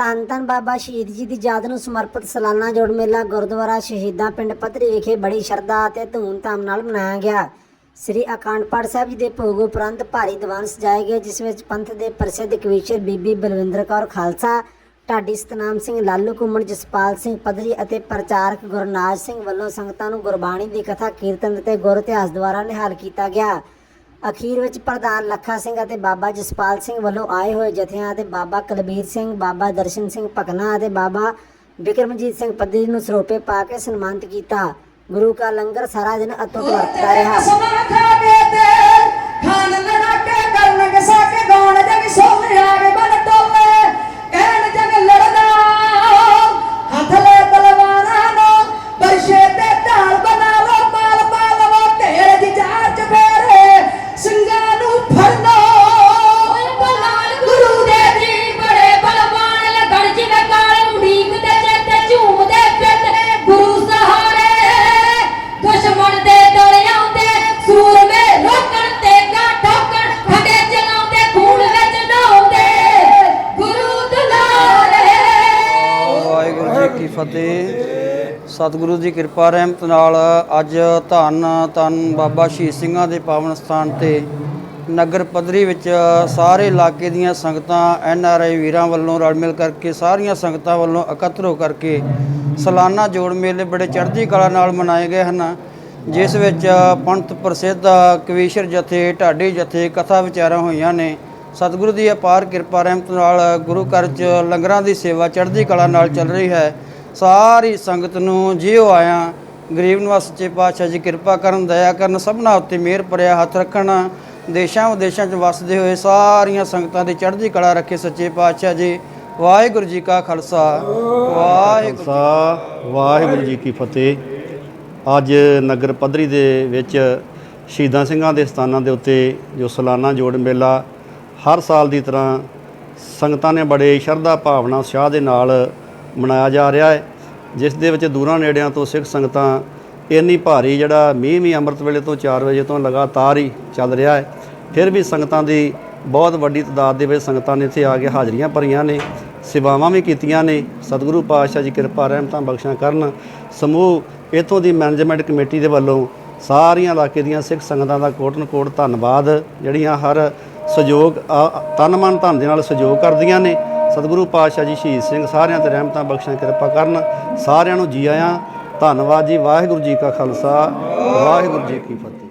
ਧੰਨ ਧੰਨ ਬਾਬਾ ਸ਼ਹੀਦ ਜੀ ਦੀ ਯਾਦ ਨੂੰ ਸਮਰਪਿਤ ਸਾਲਾਨਾ ਜੋੜ ਮੇਲਾ ਗੁਰਦੁਆਰਾ ਸ਼ਹੀਦਾਂ ਪਿੰਡ ਪੱਧਰੀ ਵਿਖੇ ਬੜੀ ਸ਼ਰਧਾ ਅਤੇ ਧੂਮ ਧਾਮ ਨਾਲ ਮਨਾਇਆ ਗਿਆ। ਸ੍ਰੀ ਅਕਾਂਡ ਪਾਠ ਸਾਹਿਬ ਜੀ ਦੇ ਭੋਗ ਉਪਰੰਤ ਭਾਰੀ ਦੀਵਾਨ ਸਜਾਏ ਗਏ, ਜਿਸ ਵਿੱਚ ਪੰਥ ਦੇ ਪ੍ਰਸਿੱਧ ਕਵੀਸ਼ਰ ਬੀਬੀ ਬਲਵਿੰਦਰ ਕੌਰ ਖਾਲਸਾ, ਢਾਡੀ ਸਤਨਾਮ ਸਿੰਘ ਲਾਲੂ ਕੁੰਮਣ ਜਸਪਾਲ ਸਿੰਘ ਪੱਧਰੀ ਅਤੇ ਪ੍ਰਚਾਰਕ ਗੁਰਨਾਜ ਸਿੰਘ ਵੱਲੋਂ ਸੰਗਤਾਂ ਨੂੰ ਗੁਰਬਾਣੀ ਦੀ ਕਥਾ, ਕੀਰਤਨ ਅਤੇ ਗੁਰ ਇਤਿਹਾਸ ਦੁਆਰਾ ਨਿਹਾਲ ਕੀਤਾ ਗਿਆ। ਅਖੀਰ ਵਿੱਚ ਪ੍ਰਧਾਨ ਲੱਖਾ ਸਿੰਘ ਅਤੇ ਬਾਬਾ ਜਸਪਾਲ ਸਿੰਘ ਵੱਲੋਂ ਆਏ ਹੋਏ ਜਥਿਆਂ ਅਤੇ ਬਾਬਾ ਕੁਲਬੀਰ ਸਿੰਘ, ਬਾਬਾ ਦਰਸ਼ਨ ਸਿੰਘ ਭਕਨਾ ਅਤੇ ਬਾਬਾ ਵਿਕਰਮਜੀਤ ਸਿੰਘ ਪੱਦੀ ਨੂੰ ਸਰੋਪੇ ਪਾ ਕੇ ਸਨਮਾਨਿਤ ਕੀਤਾ। ਗੁਰੂ ਕਾ ਲੰਗਰ ਸਾਰਾ ਦਿਨ ਅਤੁੱਟ ਵਰਤਦਾ ਰਿਹਾ। ਕੀ ਫਤਿਹ। ਸਤਿਗੁਰੂ ਦੀ ਕਿਰਪਾ, ਰਹਿਮਤ ਨਾਲ ਅੱਜ ਧੰਨ ਧੰਨ ਬਾਬਾ ਸ਼ਹੀਦ ਸਿੰਘਾਂ ਦੇ ਪਾਵਨ ਸਥਾਨ ਤੇ ਨਗਰ ਪੱਧਰੀ ਵਿੱਚ ਸਾਰੇ ਇਲਾਕੇ ਦੀਆਂ ਸੰਗਤਾਂ, ਐਨ ਆਰ ਆਈ ਵੀਰਾਂ ਵੱਲੋਂ ਰਲ ਮਿਲ ਕਰਕੇ, ਸਾਰੀਆਂ ਸੰਗਤਾਂ ਵੱਲੋਂ ਇਕੱਤਰ ਹੋ ਕਰਕੇ ਸਾਲਾਨਾ ਜੋੜ ਮੇਲੇ ਬੜੇ ਚੜ੍ਹਦੀ ਕਲਾ ਨਾਲ ਮਨਾਏ ਗਏ ਹਨ, ਜਿਸ ਵਿੱਚ ਪੰਥ ਪ੍ਰਸਿੱਧ ਕਵੀਸ਼ਰ ਜਥੇ, ਢਾਡੀ ਜਥੇ ਕਥਾ ਵਿਚਾਰਾਂ ਹੋਈਆਂ ਨੇ। ਸਤਿਗੁਰੂ ਦੀ ਅਪਾਰ ਕਿਰਪਾ, ਰਹਿਮਤ ਨਾਲ ਗੁਰੂ ਘਰ 'ਚ ਲੰਗਰਾਂ ਦੀ ਸੇਵਾ, ਚੜ੍ਹਦੀ ਕਲਾ ਨਾਲ ਚੱਲ ਰਹੀ ਹੈ। ਸਾਰੀ ਸੰਗਤ ਨੂੰ ਜਿਉ ਆਇਆ। ਗਰੀਬ ਨਿਵਾਸ ਸੱਚੇ ਪਾਤਸ਼ਾਹ ਜੀ ਕਿਰਪਾ ਕਰਨ, ਦਇਆ ਕਰਨ, ਸਭਨਾ ਉੱਤੇ ਮਿਹਰ ਭਰਿਆ ਹੱਥ ਰੱਖਣ। ਦੇਸ਼ਾਂ ਵਿਦੇਸ਼ਾਂ 'ਚ ਵਸਦੇ ਹੋਏ ਸਾਰੀਆਂ ਸੰਗਤਾਂ ਦੀ ਚੜ੍ਹਦੀ ਕਲਾ ਰੱਖੇ ਸੱਚੇ ਪਾਤਸ਼ਾਹ ਜੀ। ਵਾਹਿਗੁਰੂ ਜੀ ਕਾ ਖਾਲਸਾ। ਵਾਹਿਗੁਰੂ ਖਾਲਸਾ, ਵਾਹਿਗੁਰੂ ਜੀ ਕੀ ਫਤਿਹ। ਅੱਜ ਨਗਰ ਪੱਧਰੀ ਦੇ ਵਿੱਚ ਸ਼ਹੀਦਾਂ ਸਿੰਘਾਂ ਦੇ ਸਥਾਨਾਂ ਦੇ ਉੱਤੇ ਜੋ ਸਾਲਾਨਾ ਜੋੜ ਮੇਲਾ ਹਰ ਸਾਲ ਦੀ ਤਰ੍ਹਾਂ ਸੰਗਤਾਂ ਨੇ ਬੜੇ ਸ਼ਰਧਾ ਭਾਵਨਾ ਉਤਸ਼ਾਹ ਦੇ ਨਾਲ ਮਨਾਇਆ ਜਾ ਰਿਹਾ ਹੈ, ਜਿਸ ਦੇ ਵਿੱਚ ਦੂਰਾਂ ਨੇੜਿਆਂ ਤੋਂ ਸਿੱਖ ਸੰਗਤਾਂ ਇੰਨੀ ਭਾਰੀ ਜਿਹੜਾ ਮੀਂਹ ਵੀ ਅੰਮ੍ਰਿਤ ਵੇਲੇ ਤੋਂ 4 ਵਜੇ ਤੋਂ ਲਗਾਤਾਰ ਹੀ ਚੱਲ ਰਿਹਾ ਹੈ। ਫਿਰ ਵੀ ਸੰਗਤਾਂ ਦੀ ਬਹੁਤ ਵੱਡੀ ਤਦਾਦ ਦੇ ਵਿੱਚ ਸੰਗਤਾਂ ਨੇ ਇੱਥੇ ਆ ਕੇ ਹਾਜ਼ਰੀਆਂ ਭਰੀਆਂ ਨੇ, ਸੇਵਾਵਾਂ ਵੀ ਕੀਤੀਆਂ ਨੇ। ਸਤਿਗੁਰੂ ਪਾਤਸ਼ਾਹ ਜੀ ਕਿਰਪਾ ਰਹਿਮਤਾਂ ਬਖਸ਼ਾਂ ਕਰਨ। ਸਮੂਹ ਇਥੋਂ ਦੀ ਮੈਨੇਜਮੈਂਟ ਕਮੇਟੀ ਦੇ ਵੱਲੋਂ ਸਾਰੀਆਂ ਇਲਾਕੇ ਦੀਆਂ ਸਿੱਖ ਸੰਗਤਾਂ ਦਾ ਕੋਟਨ ਕੋਟ ਧੰਨਵਾਦ। ਜਿਹੜੀਆਂ ਹਰ ਸਹਿਯੋਗ ਤਨ ਮਨ ਧਨ ਦੇ ਨਾਲ ਸਹਿਯੋਗ ਕਰਦੀਆਂ ਨੇ। ਸਤਿਗੁਰੂ ਪਾਤਸ਼ਾਹ ਜੀ ਸ਼ਹੀਦ ਸਿੰਘ, ਸਾਰਿਆਂ ਤੇ ਰਹਿਮਤਾਂ ਬਖਸ਼ਾਂ ਕਿਰਪਾ ਕਰਨ। ਸਾਰਿਆਂ ਨੂੰ ਜੀ ਆਇਆਂ। ਧੰਨਵਾਦ ਜੀ, ਵਾਹਿਗੁਰੂ ਜੀ ਕਾ ਖਾਲਸਾ, ਵਾਹਿਗੁਰੂ ਜੀ ਕੀ ਫਤਿਹ।